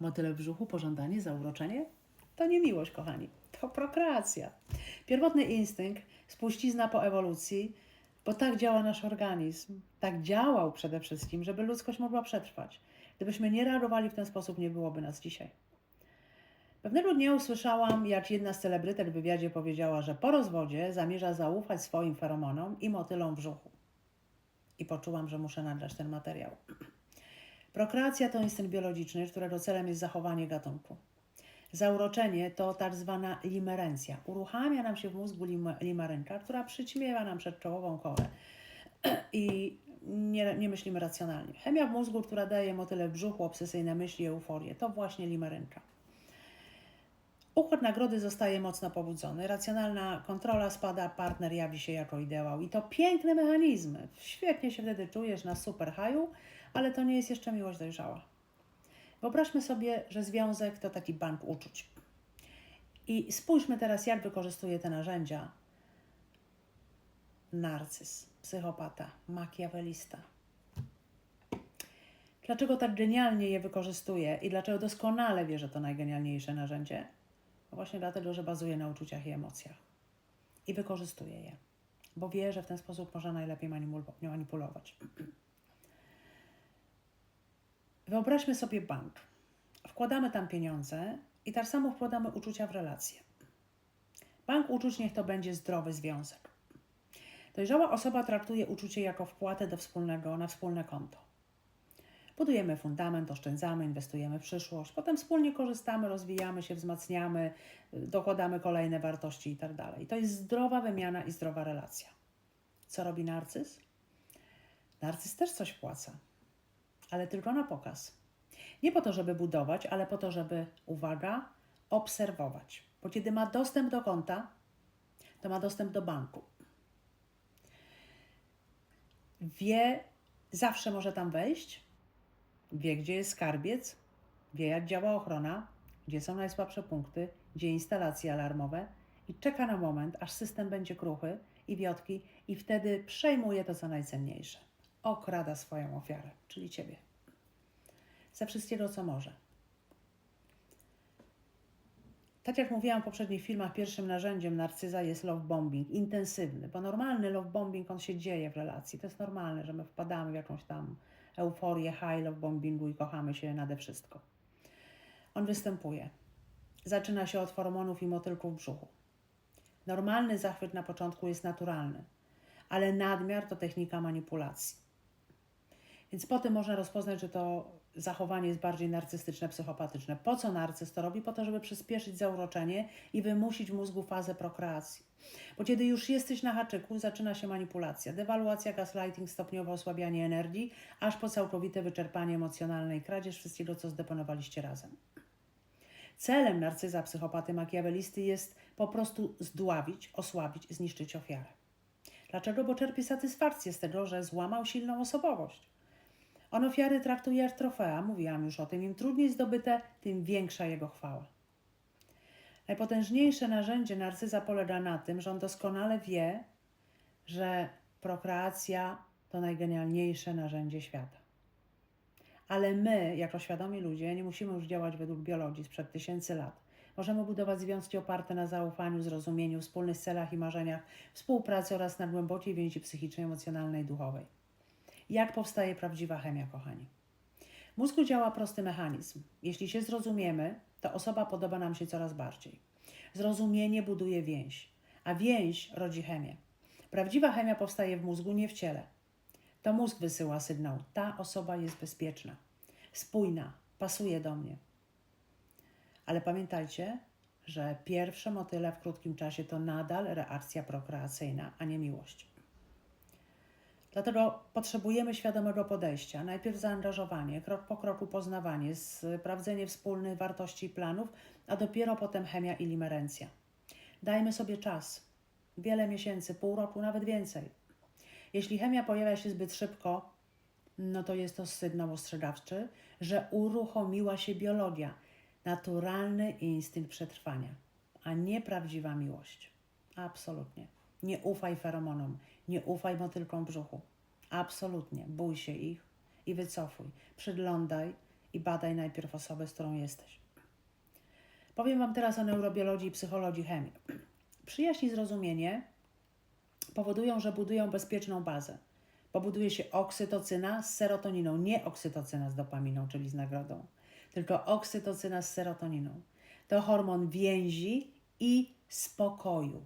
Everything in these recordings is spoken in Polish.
Motyle w brzuchu, pożądanie, zauroczenie? To nie miłość, kochani. To prokreacja. Pierwotny instynkt, spuścizna po ewolucji, bo tak działa nasz organizm. Tak działał przede wszystkim, żeby ludzkość mogła przetrwać. Gdybyśmy nie reagowali w ten sposób, nie byłoby nas dzisiaj. Pewnego dnia usłyszałam, jak jedna z celebrytek w wywiadzie powiedziała, że po rozwodzie zamierza zaufać swoim feromonom i motylom w brzuchu. I poczułam, że muszę nagrać ten materiał. Prokreacja to instynkt biologiczny, którego celem jest zachowanie gatunku. Zauroczenie to tak zwana limerencja. Uruchamia nam się w mózgu lim- limerynka, która przyćmiewa nam przedczołową korę i nie, nie myślimy racjonalnie. Chemia w mózgu, która daje motyle w brzuchu, obsesyjne myśli, euforię, to właśnie limerynka. Układ nagrody zostaje mocno pobudzony, racjonalna kontrola spada, partner jawi się jako ideał i to piękne mechanizmy. Świetnie się wtedy czujesz na super haju, ale to nie jest jeszcze miłość dojrzała. Wyobraźmy sobie, że związek to taki bank uczuć. I spójrzmy teraz, jak wykorzystuje te narzędzia narcyz, psychopata, makiawelista. Dlaczego tak genialnie je wykorzystuje i dlaczego doskonale wie, że to najgenialniejsze narzędzie? No właśnie dlatego, że bazuje na uczuciach i emocjach. I wykorzystuje je, bo wie, że w ten sposób można najlepiej manipul- manipulować. Wyobraźmy sobie bank. Wkładamy tam pieniądze i tak samo wkładamy uczucia w relacje. Bank uczuć niech to będzie zdrowy związek. Dojrzała osoba traktuje uczucie jako wpłatę do wspólnego, na wspólne konto. Budujemy fundament, oszczędzamy, inwestujemy w przyszłość, potem wspólnie korzystamy, rozwijamy się, wzmacniamy, dokładamy kolejne wartości itd. I to jest zdrowa wymiana i zdrowa relacja. Co robi narcyz? Narcyz też coś wpłaca, ale tylko na pokaz. Nie po to, żeby budować, ale po to, żeby, uwaga, obserwować. Bo kiedy ma dostęp do konta, to ma dostęp do banku. Wie, zawsze może tam wejść, wie, gdzie jest skarbiec, wie, jak działa ochrona, gdzie są najsłabsze punkty, gdzie instalacje alarmowe i czeka na moment, aż system będzie kruchy i wiotki i wtedy przejmuje to, co najcenniejsze. Okrada swoją ofiarę, czyli Ciebie. Ze wszystkiego, co może. Tak jak mówiłam w poprzednich filmach, pierwszym narzędziem narcyza jest love bombing, intensywny, bo normalny love bombing, on się dzieje w relacji. To jest normalne, że my wpadamy w jakąś tam euforię, high love bombingu i kochamy się nade wszystko. On występuje. Zaczyna się od hormonów i motylków w brzuchu. Normalny zachwyt na początku jest naturalny, ale nadmiar to technika manipulacji. Więc po tym można rozpoznać, że to zachowanie jest bardziej narcystyczne, psychopatyczne. Po co narcyz to robi? Po to, żeby przyspieszyć zauroczenie i wymusić mózgu fazę prokreacji. Bo kiedy już jesteś na haczyku, zaczyna się manipulacja, dewaluacja, gaslighting, stopniowe osłabianie energii, aż po całkowite wyczerpanie emocjonalne i kradzież wszystkiego, co zdeponowaliście razem. Celem narcyza, psychopaty, makiawelisty jest po prostu zdławić, osłabić, zniszczyć ofiarę. Dlaczego? Bo czerpie satysfakcję z tego, że złamał silną osobowość. On ofiary traktuje jak trofea, mówiłam już o tym. Im trudniej zdobyte, tym większa jego chwała. Najpotężniejsze narzędzie narcyza polega na tym, że on doskonale wie, że prokreacja to najgenialniejsze narzędzie świata. Ale my, jako świadomi ludzie, nie musimy już działać według biologii sprzed tysięcy lat. Możemy budować związki oparte na zaufaniu, zrozumieniu, wspólnych celach i marzeniach, współpracy oraz na głębokiej więzi psychicznej, emocjonalnej i duchowej. Jak powstaje prawdziwa chemia, kochani? W mózgu działa prosty mechanizm. Jeśli się zrozumiemy, to osoba podoba nam się coraz bardziej. Zrozumienie buduje więź, a więź rodzi chemię. Prawdziwa chemia powstaje w mózgu, nie w ciele. To mózg wysyła sygnał. Ta osoba jest bezpieczna, spójna, pasuje do mnie. Ale pamiętajcie, że pierwsze motyle w krótkim czasie to nadal reakcja prokreacyjna, a nie miłość. Dlatego potrzebujemy świadomego podejścia. Najpierw zaangażowanie, krok po kroku poznawanie, sprawdzenie wspólnych wartości i planów, a dopiero potem chemia i limerencja. Dajmy sobie czas. Wiele miesięcy, pół roku, nawet więcej. Jeśli chemia pojawia się zbyt szybko, no to jest to sygnał ostrzegawczy, że uruchomiła się biologia, naturalny instynkt przetrwania, a nie prawdziwa miłość. Absolutnie. Nie ufaj feromonom, nie ufaj motylkom brzuchu. Absolutnie. Bój się ich i wycofuj. Przyglądaj i badaj najpierw osobę, z którą jesteś. Powiem Wam teraz o neurobiologii psychologii chemii. Przyjaźń i zrozumienie powodują, że budują bezpieczną bazę. Pobuduje się oksytocyna z serotoniną, nie oksytocyna z dopaminą, czyli z nagrodą, tylko oksytocyna z serotoniną. To hormon więzi i spokoju.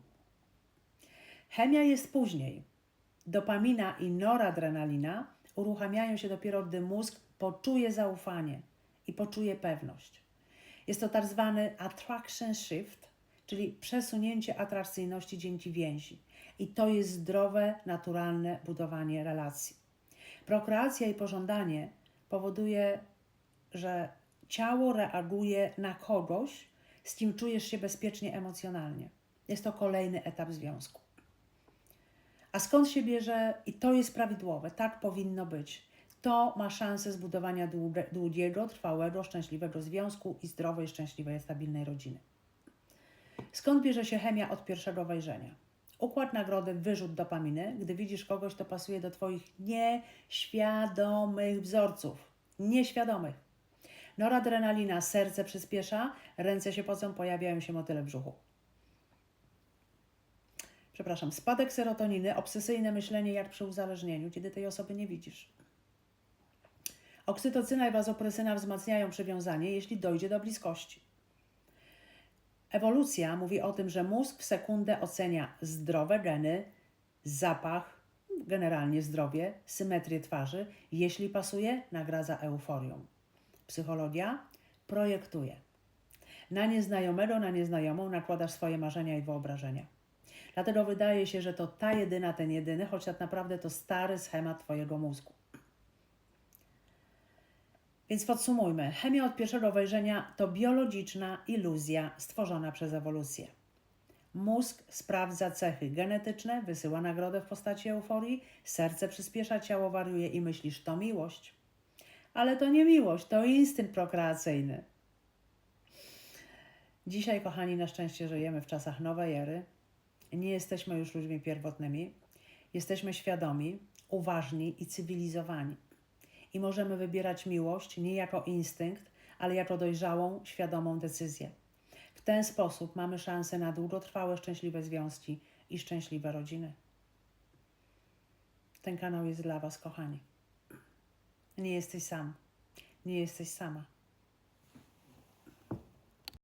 Chemia jest później. Dopamina i noradrenalina uruchamiają się dopiero, gdy mózg poczuje zaufanie i poczuje pewność. Jest to tak zwany attraction shift, czyli przesunięcie atrakcyjności dzięki więzi. I to jest zdrowe, naturalne budowanie relacji. Prokreacja i pożądanie powoduje, że ciało reaguje na kogoś, z kim czujesz się bezpiecznie emocjonalnie. Jest to kolejny etap związku. A skąd się bierze, i to jest prawidłowe, tak powinno być. To ma szansę zbudowania długie- długiego, trwałego, szczęśliwego związku i zdrowej, szczęśliwej, stabilnej rodziny. Skąd bierze się chemia od pierwszego wejrzenia? Układ nagrody, wyrzut dopaminy, gdy widzisz kogoś, kto pasuje do Twoich nieświadomych wzorców. Nieświadomych. Noradrenalina, serce przyspiesza, ręce się pocą, pojawiają się motyle w brzuchu. Przepraszam, spadek serotoniny, obsesyjne myślenie jak przy uzależnieniu, kiedy tej osoby nie widzisz. Oksytocyna i wazopresyna wzmacniają przywiązanie, jeśli dojdzie do bliskości. Ewolucja mówi o tym, że mózg w sekundę ocenia zdrowe geny, zapach, generalnie zdrowie, symetrię twarzy. Jeśli pasuje, nagradza euforią. Psychologia projektuje. Na nieznajomego, na nieznajomą nakładasz swoje marzenia i wyobrażenia. Dlatego wydaje się, że to ta jedyna, ten jedyny, choć tak naprawdę to stary schemat Twojego mózgu. Więc podsumujmy. Chemia od pierwszego wejrzenia to biologiczna iluzja stworzona przez ewolucję. Mózg sprawdza cechy genetyczne, wysyła nagrodę w postaci euforii, serce przyspiesza, ciało wariuje i myślisz, to miłość. Ale to nie miłość, to instynkt prokreacyjny. Dzisiaj, kochani, na szczęście żyjemy w czasach nowej ery. Nie jesteśmy już ludźmi pierwotnymi. Jesteśmy świadomi, uważni i cywilizowani. I możemy wybierać miłość nie jako instynkt, ale jako dojrzałą, świadomą decyzję. W ten sposób mamy szansę na długotrwałe, szczęśliwe związki i szczęśliwe rodziny. Ten kanał jest dla Was, kochani. Nie jesteś sam. Nie jesteś sama.